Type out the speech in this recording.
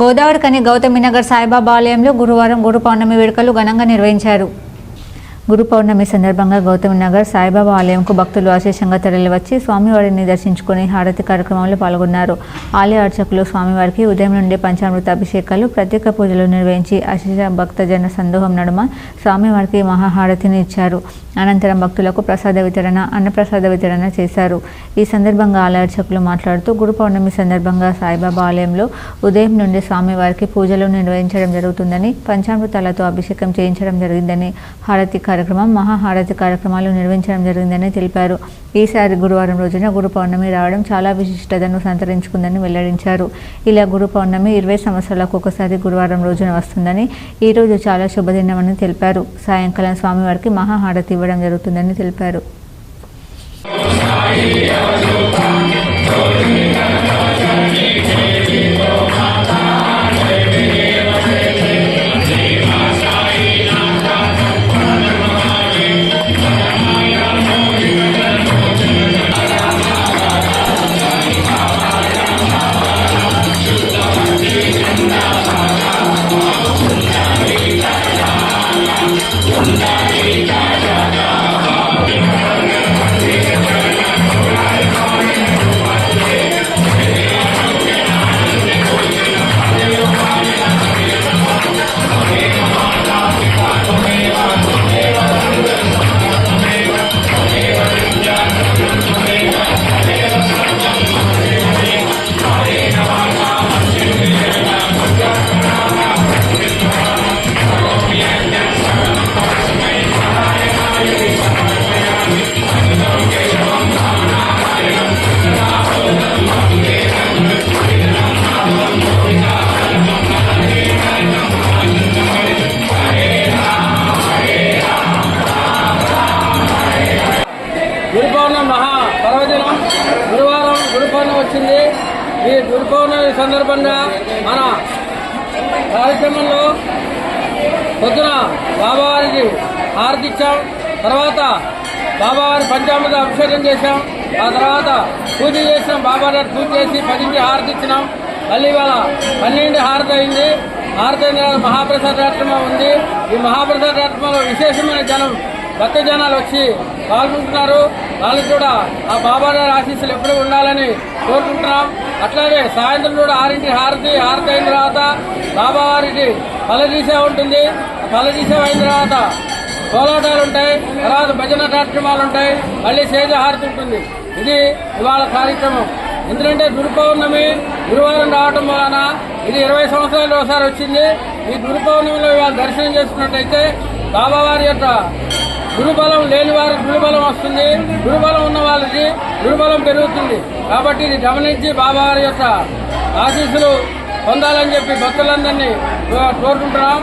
గోదావరి కని గౌతమినగర్ సాయిబాబా ఆలయంలో గురువారం గురు పౌర్ణమి వేడుకలు ఘనంగా నిర్వహించారు. గురు పౌర్ణమి సందర్భంగా గౌతమ్ నగర్ సాయిబాబా ఆలయంకు భక్తులు అశేషంగా తరలివచ్చి స్వామివారిని దర్శించుకుని హారతి కార్యక్రమంలో పాల్గొన్నారు. ఆలయ అర్చకులు స్వామివారికి ఉదయం నుండి పంచామృత అభిషేకాలు ప్రత్యేక పూజలు నిర్వహించి అశేష భక్తజన సందోహం నడుమ స్వామివారికి మహాహారతిని ఇచ్చారు. అనంతరం భక్తులకు ప్రసాద వితరణ అన్నప్రసాద వితరణ చేశారు. ఈ సందర్భంగా ఆలయ అర్చకులు మాట్లాడుతూ గురు పౌర్ణమి సందర్భంగా సాయిబాబా ఆలయంలో ఉదయం నుండి స్వామివారికి పూజలు నిర్వహించడం జరుగుతుందని పంచామృతాలతో అభిషేకం చేయించడం జరిగిందని హారతి కార్యక్రమం మహాహారతి కార్యక్రమాలు నిర్వహించడం జరిగిందని తెలిపారు. ఈసారి గురువారం రోజున గురు పౌర్ణమి రావడం చాలా విశిష్టతను సంతరించుకుందని వెల్లడించారు. ఇలా గురు పౌర్ణమి ఇరవై సంవత్సరాలకు ఒకసారి గురువారం రోజున వస్తుందని ఈ రోజు చాలా శుభదినమని తెలిపారు. సాయంకాలం స్వామివారికి మహాహారతి ఇవ్వడం జరుగుతుందని తెలిపారు. గురువారం వచ్చింది. ఈ గురు సందర్భంగా మన కార్యక్రమంలో పొద్దున బాబావారికి హారతి ఇచ్చాం తర్వాత బాబావారి పంచామృత అభిషేకం చేశాం. ఆ తర్వాత పూజ చేసినాం. బాబాగారు పూజ చేసి పదింటి హారతి ఇచ్చినాం మళ్ళీ ఇవాళ పన్నెండు హారతి అయింది హారతి తర్వాత మహాప్రసాద కార్యక్రమం ఉంది. ఈ మహాప్రసాద కార్యక్రమంలో విశేషమైన జనం భక్త జనాలు వచ్చి పాల్గొంటున్నారు. వాళ్ళకి కూడా ఆ బాబా గారి ఆశీస్సులు ఎప్పుడూ ఉండాలని కోరుకుంటున్నాం. అట్లాగే సాయంత్రం కూడా ఆరింటి హారతి హారతి అయిన తర్వాత బాబా వారికి పలదీసే ఉంటుంది. పలదీసే అయిన తర్వాత కోలాటాలు ఉంటాయి. తర్వాత భజన కార్యక్రమాలు ఉంటాయి. మళ్ళీ సేజ హారతి ఉంటుంది. ఇది ఇవాళ కార్యక్రమం. ఎందుకంటే గురు పౌర్ణమి గురువారం రావటం వలన ఇది ఇరవై సంవత్సరాలు ఒకసారి వచ్చింది. ఈ గురు పౌర్ణమిలో ఇవాళ దర్శనం చేసుకున్నట్టయితే బాబావారి యొక్క గురుబలం లేని వారికి గురుబలం వస్తుంది. గురుబలం ఉన్న వాళ్ళకి గురుబలం పెరుగుతుంది. కాబట్టి ఇది గమనించి బాబావారి యొక్క ఆశీస్సులు పొందాలని చెప్పి భక్తులందరినీ కోరుకుంటున్నాం.